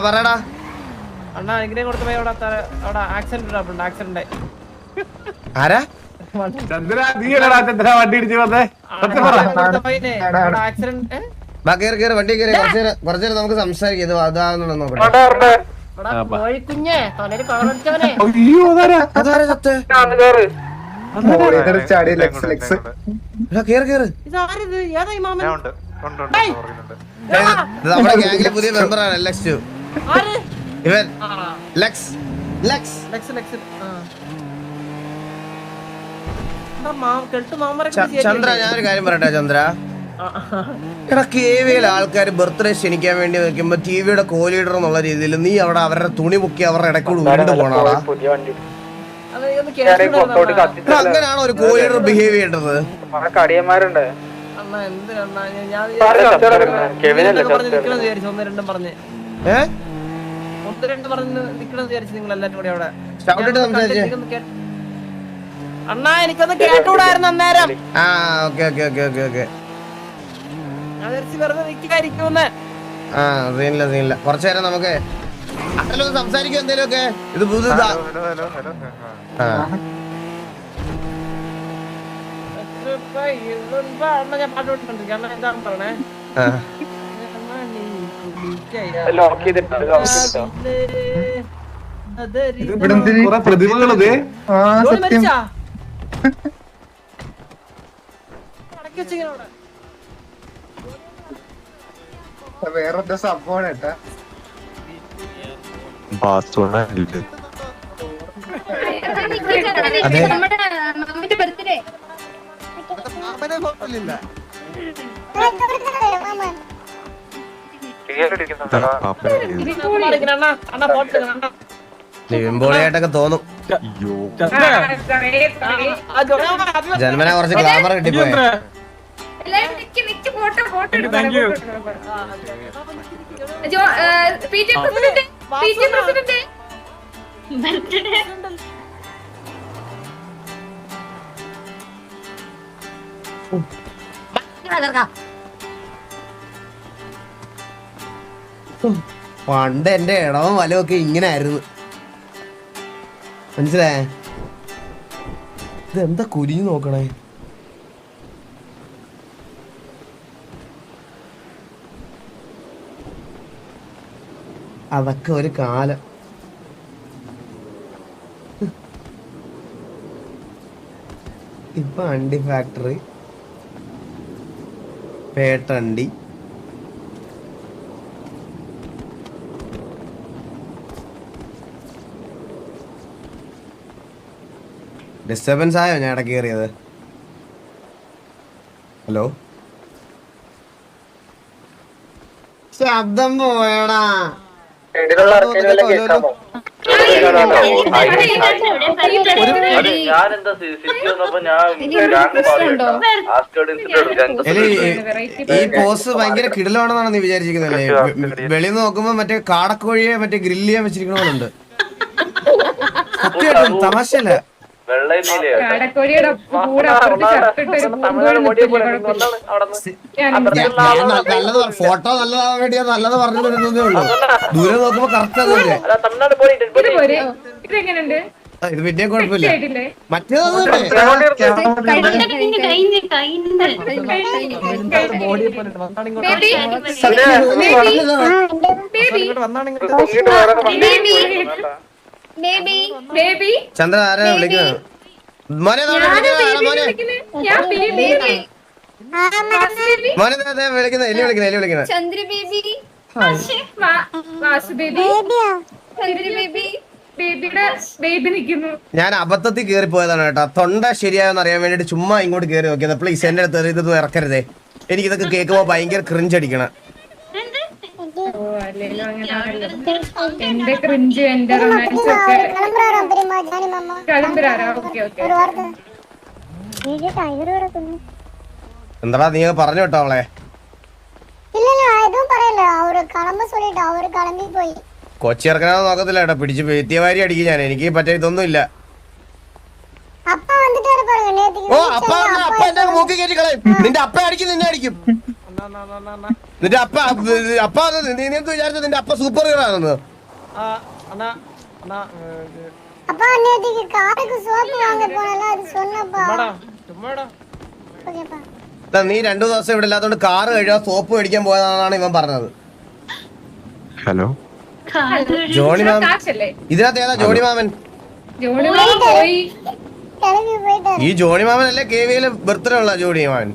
പറയടാ അണ്ണാ ഇങ്ങനെ കൊടുത്ത പോയി അവിടെ അവിടെ ആക്സിഡന്റ് ഉണ്ട് ആക്സിഡന്റ് ആരാ ചന്ദ്ര നീ എടാ ചന്ദ്ര വണ്ടി ഇടിച്ച് വന്നേ ആക്സിഡന്റ് ബാ കേറി കേറി വണ്ടി കേറി കുറച്ചു നേരം കുറച്ചു നേരം നമുക്ക് സംസാരിക്കാം ഇത് അതാണെന്നുള്ളത് നോക്കട്ടെ ചാടി ലെക്സ് ലെക്സ് കേറി കേറി ഏതായി മാമൻ നമ്മുടെ ഗ്യാങ്ങിലെ പുതിയ മെമ്പറാണ് ലക്സ് ടു. ഇവൻ. Lux. Lex. Lex Lex. Chandra ഞാനൊരു കാര്യം പറയട്ടെ ചന്ദ്ര. എടാ കെ ആൾക്കാർ ബർത്ത്ഡേ ക്ഷണിക്കാൻ വേണ്ടി വെക്കുമ്പോ ടി വിയുടെ കോ ലീഡർ എന്നുള്ള രീതിയിൽ നീ അവിടെ അവരുടെ തുണി മുക്കി അവരുടെ ഇടയ്ക്കൂടെ ഉണ്ട് പോണാടാ അങ്ങനെയാണോ ഒരു കോ ലീഡർ ബിഹേവ് ചെയ്യേണ്ടത്? കടിയന്മാരുണ്ട്. അണ്ണാ ഞാൻ ഞാൻ വിചാരിച്ചു പറഞ്ഞ്. നിക്കണെന്ന് വിചാരിച്ചു ഒന്ന് രണ്ടും പറഞ്ഞ്. ഒന്ന് രണ്ട് പറഞ്ഞ് വിചാരിച്ചു നിങ്ങൾ എല്ലാരും കൂടെ അവിടെ. അണ്ണാ എനിക്കൊന്ന് കേട്ടൂടായിരുന്നു അന്നേരം. ആ okay okay okay okay okay. ഞാൻ വിചാരിച്ചു വെറുതെ നിൽക്കായിരിക്കുമെന്ന് ആ സീനില്ല സീനില്ല. കുറച്ചു നേരം നമുക്ക് അതിലൊന്ന് സംസാരിക്കും എന്തേലും ഒക്കെ ഇത് പുതുതാ. ആ. ഇവിടെ പ്രതിഭകളിത് ആ സത്യം. വേറെന്താ സംഭവമാണ് കേട്ടാ. അതെ. അണ്ണാ. നിവിൻപോളിയായിട്ടൊക്കെ തോന്നും. ജന്മന കുറച്ച് ഗ്ലാമർ കിട്ടിപ്പോ എല്ലാരും നിക്ക് നിക്ക് ഫോട്ടോ ഫോട്ടോ എടുക്കാം ജോ P president P president. Birthday പണ്ട് എന്റെ ഇടവും വലമൊക്കെ ഇങ്ങനെ ആയിരുന്നു മനസ്സിലായേ? ഇതെന്താ കുരിഞ്ഞു നോക്കണേ? അതൊക്കെ ഒരു കാലം. ഇപ്പൊ അണ്ടി ഫാക്ടറി പേട്ടണ്ടി. ഡിസ്റ്റർബൻസ് ആയോ ഞാൻ ഇടയ്ക്ക് കയറിയത്? ഹലോ ശബ്ദം പോയടാ ഞാനെന്താ സിറ്റി വന്നപ്പോ ഞാൻ പ്രശ്നമുണ്ടോ എലി, ഈ- ഈ പോസ് ഭയങ്കര കിടലാണെന്നാണ് നീ വിചാരിച്ചിരിക്കുന്നല്ലേ വെളിയിൽ നിന്ന് നോക്കുമ്പോ മറ്റേ കാടക്കോഴിയെ മറ്റേ ഗ്രില്ല് ചെയ്യാൻ വെച്ചിരിക്കണ പോലെ ഉണ്ട് സത്യമായിട്ടും തമാശയല്ല നല്ലത് ഫോട്ടോ നല്ലതാവാൻ വേണ്ടിയാ നല്ലത് പറഞ്ഞു തരുന്നതേ ഉള്ളൂ ദൂരെ നോക്കുമ്പോ കറക്റ്റ് അതല്ലേ ഇത് ഇതെങ്ങനെയുണ്ട് പിന്നെ കുഴപ്പമില്ല ആയിട്ടില്ലേ ബേബി ബേബി. ബേബി. ആരാ വിളിക്കുന്നത് മോനെ. മോനെ വിളിക്കുന്നത്. എല്ലി വിളിക്കുന്നത് എല്ലി വിളിക്കുന്നത്. Chandra baby. Vasu baby. Chandra baby. ഞാൻ അബദ്ധത്തിൽ കേറി പോയതാണ് കേട്ടോ. തൊണ്ട ശരിയായെന്ന് അറിയാൻ വേണ്ടിട്ട് ചുമ്മാ ഇങ്ങോട്ട് കേറി നോക്കിയത്. പ്ലീസ് എന്റെ അടുത്ത് ഇതൊന്നും ഇറക്കരുതേ. എനിക്കിതൊക്കെ കേൾക്കുമ്പോ ഭയങ്കര ക്രിഞ്ച് അല്ലെങ്കിലും അങ്ങനെ എന്റെ ക്രിഞ്ച് എന്റെ റൊമാൻസ് ഒക്കെ കളിമ്പരാരോ നീ പറഞ്ഞു കേട്ടോ അവളെ? കൊച്ചി ഇറക്കണോ നോക്കത്തില്ല കേട്ടോ. പിടിച്ച് വെത്തിയവാരി അടിക്കും ഞാൻ. എനിക്ക് പറ്റേ ഇതൊന്നും ഇല്ല ഓ അപ്പ അപ്പ എന്റെ മൂക്കി കയറ്റി കളയും. നിന്റെ അപ്പ അടിക്കും നിന്നെ അടിക്കും. അണ്ണാ, അണ്ണാ, അണ്ണാ, അണ്ണാ. നിന്റെ അപ്പ അപ്പ നീ നീ എന്ത് വിചാരിച്ചു നിന്റെ അപ്പ സൂപ്പർ ഹീറോ ആണെന്ന് ആ, അണ്ണാ അണ്ണാ ഏ, அப்பா நேத்துக்கு காருக்கு சோப்பு வாங்க போனல அது சொன்னப்பா ചുമ്മാടാ ചുമ്മാടാ ஓகேப்பா ഇതാ, നീ രണ്ടു ദിവസം ഇവിടെ ഇല്ലാത്തോണ്ട് കാറ് കഴുകാൻ സോപ്പ് മേടിക്കാൻ പോയതാണെന്നാണ് ഇവൻ പറഞ്ഞത് ഹലോ ജോണി മാം കാശല്ലേ ഇതിനകത്ത് ഏതാ ജോണി മാമൻ ജോണി മാം പോയി கிளம்பி போயிட்டாரு ഈ ജോണി മാമൻ അല്ലേ കെ വിയില് ബർത്ത്ഡേ ഉള്ള ജോണി മാമൻ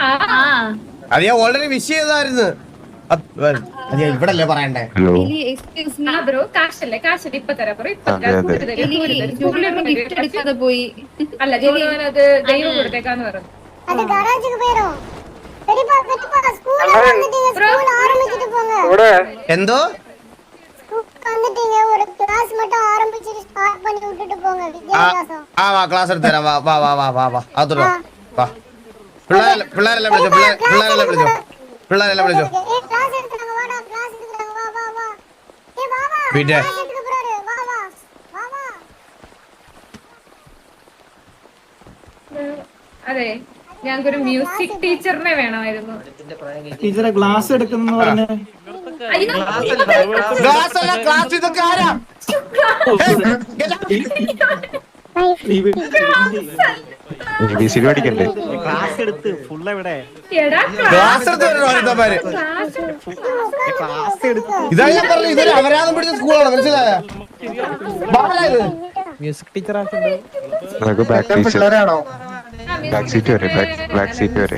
ആ അത് ഞാൻ ഓൾറെഡി വിഷ് ചെയ്തായിരുന്നു അത് അത് ഞാൻ ഇവിടെ അല്ലേ പറയണ്ടേ ഹലോ എക്സ്ക്യൂസ് ആ ബ്രോ കാശല്ലേ കാശല്ലേ ഇപ്പൊ തരാം ബ്രോ ഇപ്പൊ അതെ, അതെ. തരാം കൂടി തരും, കൂടി തരും. ജോലി ഗിഫ്റ്റ് എടുക്കാതെ പോയി അല്ല ജോലി അത് ദൈവം കൊടുത്തേക്കാന്ന് പറഞ്ഞു அது கராஜுக்கு போயிரும் பெரியப்பா பெரியப்பா ஸ்கூல் வந்துட்டீங்க ஸ்கூல் ஆரம்பிச்சிட்டு போங்க എന്തോ ஸ்கூல் வந்துட்டீங்க ஒரு கிளாஸ் மட்டும் ஆரம்பிச்சிட்டு ஸ்டார்ட் பண்ணி விட்டுட்டு போங்க ആ வித்யாபியாசம் ആ വാ ക്ലാസ് എടുത്ത് തരാം വാ വാ വാ വാ വാ വാ അതോ വാ പിള്ളേരെ പിന്നെ അതെ ഞങ്ങൾക്കൊരു മ്യൂസിക് ടീച്ചറിനെ വേണമായിരുന്നു ടീച്ചറെ ക്ലാസ് എടുക്കുന്നു ക്ലാസ് അല്ല ക്ലാസ് ക്ലാസ് എടുത്ത് ഫുൾ എവിടെ? ക്ലാസ് എടുത്ത് വരണം അനിതമാര് ക്ലാസ് എടുത്ത് ഇതാ ഞാൻ പറഞ്ഞു ഇതൊരു അപരാധം പിടിച്ച സ്കൂളാണ് മനസ്സിലായ? മ്യൂസിക് ടീച്ചർ പിള്ളേരാണോ? ബാക്ക് സീറ്റ് വരെ ബാക്ക് സീറ്റ് വരെ.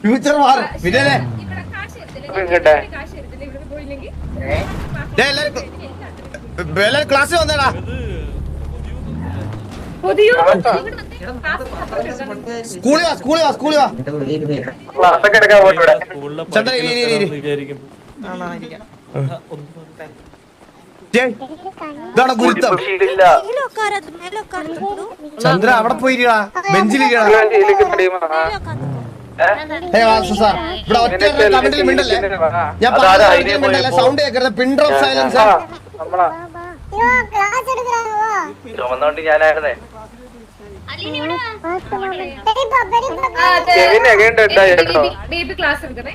ഫ്യൂച്ചർ മാറും പിന്നെ എല്ലാരും ക്ലാസ്സിൽ വന്നേടാ. സ്കൂളിൽ വാ സ്കൂളിൽ വാ സ്കൂളിൽ വാ. ചന്ദ്രൻ ഇതാണ് ഗുരുത്തം? ചന്ദ്ര അവിടെ പോയിരിക്കടാ. ബെഞ്ചിലിരിക്കടാ. ഇവിടെ ഒറ്റ കമന്റിൽ ഞാൻ പറഞ്ഞ sound pin drop silence baby class എടുക്കണേ.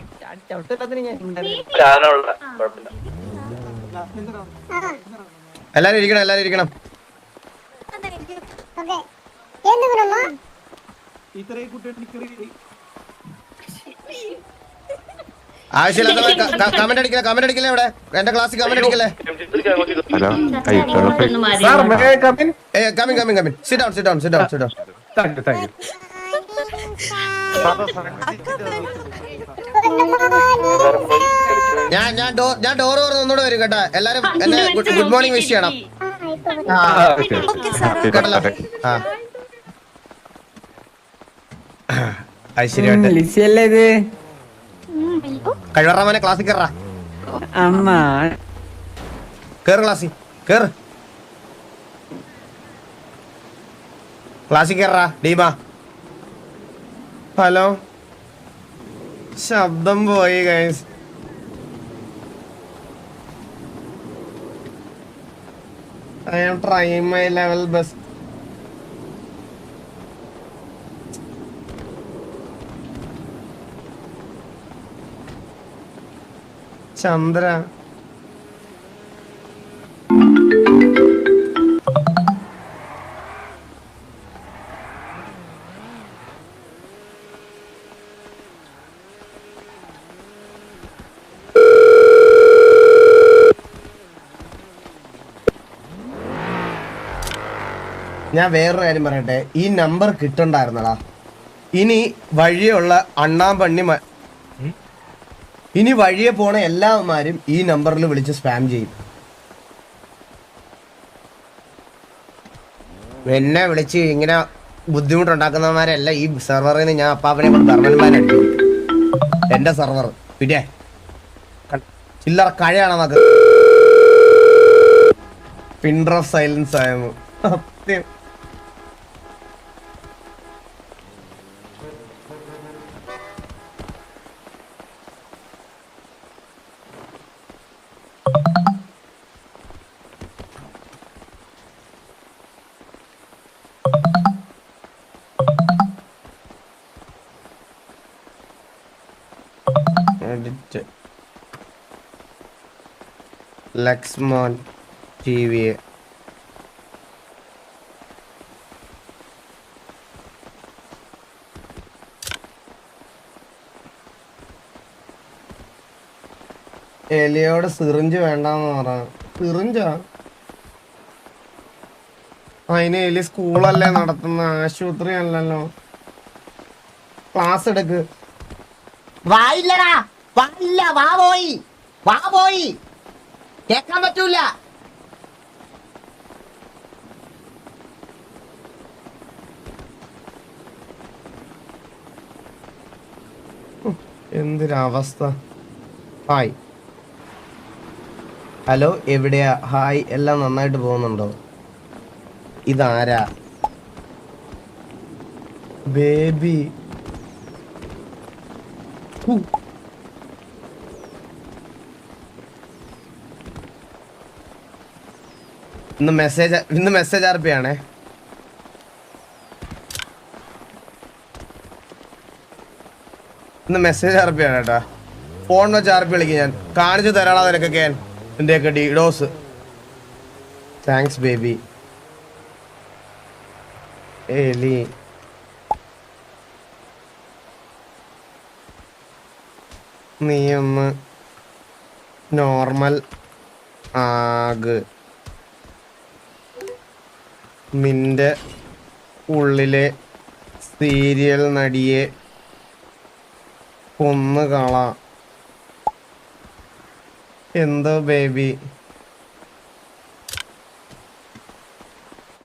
എല്ലാരും ഇരിക്കണം എല്ലാരും ഇരിക്കണം. ഇത്രയും കുട്ടികൾ കമന്റ് കമന്റ് എന്റെ comment sit down sit down sit down sit down ഞാൻ ഞാൻ ഡോർ ഞാൻ ഡോർ തുറന്ന് ഒന്നുകൂടെ വരും എല്ലാരും എന്നെ ഗുഡ് മോർണിംഗ് വിഷ് ചെയ്യണം. കേട്ടല്ലോ. ആ. ലിസിയല്ലേ ഇത്? കഴിവറാമനെ ക്ലാസ്സിൽ കയറാ അമ്മ. കേറ് ക്ലാസ്സിൽ കേറ്. ക്ലാസ്സിൽ കയറാ ഡീമ. ഹലോ. ശബ്ദം പോയി guys I am trying my level best Chandra. ഞാൻ വേറൊരു കാര്യം പറയട്ടെ? ഈ നമ്പർ കിട്ടണ്ടായിരുന്നടാ. ഇനി വഴിയുള്ള അണ്ണാമ്പണ്ണി ഇനി വഴിയെ പോണ എല്ലാവന്മാരും ഈ നമ്പറിൽ വിളിച്ച് സ്പാം ചെയ്യും. എന്നെ വിളിച്ച് ഇങ്ങനെ ബുദ്ധിമുട്ടുണ്ടാക്കുന്നവന്മാരല്ല ഈ സെർവറിൽ നിന്ന് ഞാൻ അപ്പാപ്പനെ പെർമനന്റ് എന്റെ സെർവർ പിന്നെ ചില്ലറ കഴയാണ് നമുക്ക് പിൻഡ്രോ സൈലൻസ് ആയിരുന്നു സത്യം. എഡിറ്റ് ലക്സ്മോൻ ടി വി എലിയോട് സിറിഞ്ച് വേണ്ടെന്ന് പറ സിറിഞ്ചാ? അതിന് എലി സ്കൂളല്ലേ നടത്തുന്ന? ആശുപത്രി അല്ലല്ലോ ക്ലാസ് എടുക്ക്. വായില്ലടാ. വായില്ല വാ പോയി. വാ പോയി. കേക്കാൻ പറ്റൂല. എന്തൊരവസ്ഥ. ഹായ്. ഹലോ എവിടെയാ? ഹായ് എല്ലാം നന്നായിട്ട് പോകുന്നുണ്ടോ? ഇതാരാ? ബേബി. ഇന്ന് മെസ്സേജ് ഇന്ന് മെസ്സേജ് ആർപ്പിയാണേ ഇന്ന് മെസ്സേജ് ആർപ്പിയാണ് കേട്ടാ. ഫോൺ വെച്ച് ആർപ്പി വിളിക്കും ഞാൻ. കാണിച്ചു തരാളാ നിനക്കൊക്കെ ഞാൻ. എന്റെയൊക്കെ ഡീഡോസ് താങ്ക്സ് ബേബി എലി. നീ ഒന്ന് നോർമൽ ആഗ്. നിന്റെ ഉള്ളിലെ സീരിയൽ നടിയെ കൊന്നുകള. എന്തോ ബേബി